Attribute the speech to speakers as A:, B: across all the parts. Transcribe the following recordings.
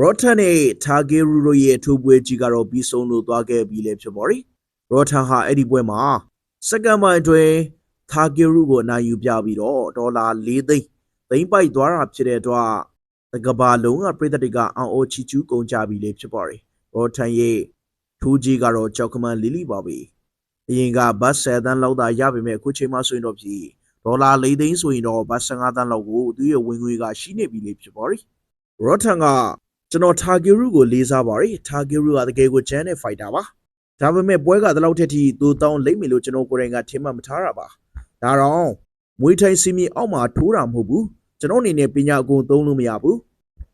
A: ရော့ထန်နဲ့ထာဂေရူတို့ရဲ့ထိုးပွဲကြီးကတော့ပြီးဆုံးလို့သွားခဲ့ပြီလေဖြစ်ပါရီရော့ထန်ဟာအဲ့ဒီပွဲမှာစက္ကန့်ပိုင်းအတွင်းထာဂေရူကိုအနိုင်ယူပြပြီးတော့ဒေါ်လာ၄သိန်းသိန်းပိုက်သွားတာဖြစ်တဲ့အတွက်တကဘာလုံးကပြည်သက်တွေကအောင်အိုချီချူးကုန်ကြပြီလေဖြစ်ပါရီရော့ထန်ရဲ့ထိုးကြီးကတော့ကြောက်ကမန်လီလီပါပဲအရင်ကဘတ်10တန်းလောက်သာရပေမဲ့အခုချိန်မှဆိုရင်တော့ပြီဒေါ်လာ၄သိန်းဆိုရင်တော့ဘတ်15တန်းလောက်ကိုသူရဲ့ဝင်ငွေကရှိနေပြီလေဖြစ်ပါရီရော့ထန်က ကျွန်တော်ထာဂီရူကိုလေးစားပါတယ်ထာဂီရူကတကယ်ကိုချမ်းတဲ့ဖိုက်တာပါဒါပေမဲ့ပွဲကတလောက်ထက်ထိသူတောင်းလိမ့်မယ်လို့ကျွန်တော်ကိုယ်တိုင်ကထင်မှတ်မထားတာပါဒါတော့မွေးထိုင်စီမီအောက်မှာထိုးတာမဟုတ်ဘူးကျွန်တော်အနေနဲ့ပညာအကုန်သုံးလို့မရဘူး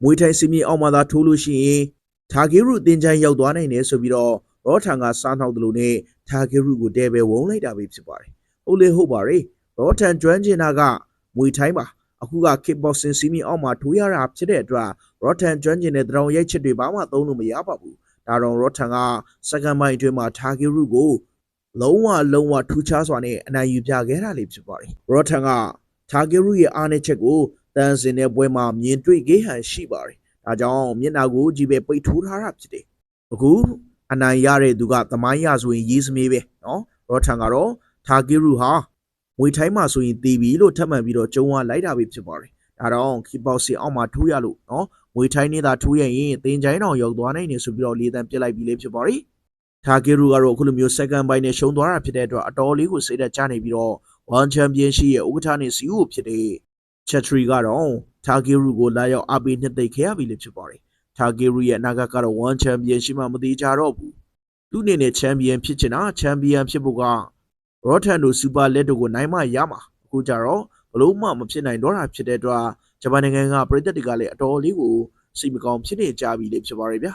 A: မွေးထိုင်စီမီအောက်မှာသာထိုးလို့ရှိရင်ထာဂီရူတင်ချမ်းရောက်သွားနိုင်တယ်ဆိုပြီးတော့ရောထန်ကစားနှောက်တယ်လို့နဲ့ထာဂီရူကိုတဲပဲဝုန်းလိုက်တာပဲဖြစ်ပါတယ်ဟုတ်လေဟုတ်ပါတယ်ရောထန်ကျွမ်းကျင်တာကမွေထိုင်ပါ အခုက kickboxing စီမီအောက်မှာထိုးရတာဖြစ်တဲ့အတွက်ရော့ထန်ကျွမ်းကျင်တဲ့တရောင်ရိုက်ချက်တွေဘာမှသုံးလို့မရပါဘူးဒါတော့ရော့ထန်ကစက္ကန့်ပိုင်းအတွင်းမှာထာဂီရုကိုလုံးဝလုံးဝထူးခြားစွာနဲ့အနိုင်ယူပြခဲ့တာလေးဖြစ်ပါတယ်ရော့ထန်ကထာဂီရုရဲ့အားနည်းချက်ကိုတန်စင်တဲ့ပွဲမှာမြင်တွေ့ခဲ့ဟန်ရှိပါတယ်ဒါကြောင့်မျက်နှာကိုကြည့်ပဲပိတ်ထိုးထားတာဖြစ်တယ်အခုအနိုင်ရတဲ့သူကသမိုင်းရဆိုရင်ရေးစမေးပဲနော်ရော့ထန်ကတော့ထာဂီရုဟာ ငွေထိုင်းမှာဆိုရင်တီးပြီလို့ထပ်မံပြီးတော့ကြုံဝလိုက်တာပဲဖြစ်ပါတယ်ဒါတော့ခီပေါစီအောက်မှာထိုးရလို့နော်ငွေထိုင်းနေတာထိုးရရင်တင်ချိုင်းတော်ရောက်သွားနိုင်နေဆိုပြီးတော့လေးတန်းပြစ်လိုက်ပြီးလေဖြစ်ပါရီထာဂီရူကတော့အခုလိုမျိုး second ပိုင်းနဲ့ရှုံးသွားတာဖြစ်တဲ့အတွက်အတော်လေးကိုစိတ်သက်ကြနေပြီးတော့ one championship ရဲ့ဥက္ကဋ္ဌနဲ့ CEO ဖြစ်တဲ့ Chatri ကတော့ထာဂီရူကိုလာရောက်အားပေးနှစ်သိမ့်ခဲ့ရပြီလေဖြစ်ပါရီထာဂီရူရဲ့အနာဂတ်ကတော့ one championship မှမသေးကြတော့ဘူးသူအနေနဲ့ champion ဖြစ်ချင်တာ champion ဖြစ်ဖို့က ရော့ထန်တို့စူပါလက်တို့ကိုနိုင်မရမှာအခုကြတော့ဘလို့မှမဖြစ်နိုင်တော့တာဖြစ်တဲ့အတွက်ဂျပန်နိုင်ငံကပြည်သက်တွေကလည်းအတော်လေးကိုစိတ်မကောင်းဖြစ်နေကြပြီလေဖြစ်ပါရဲ့ဗျာ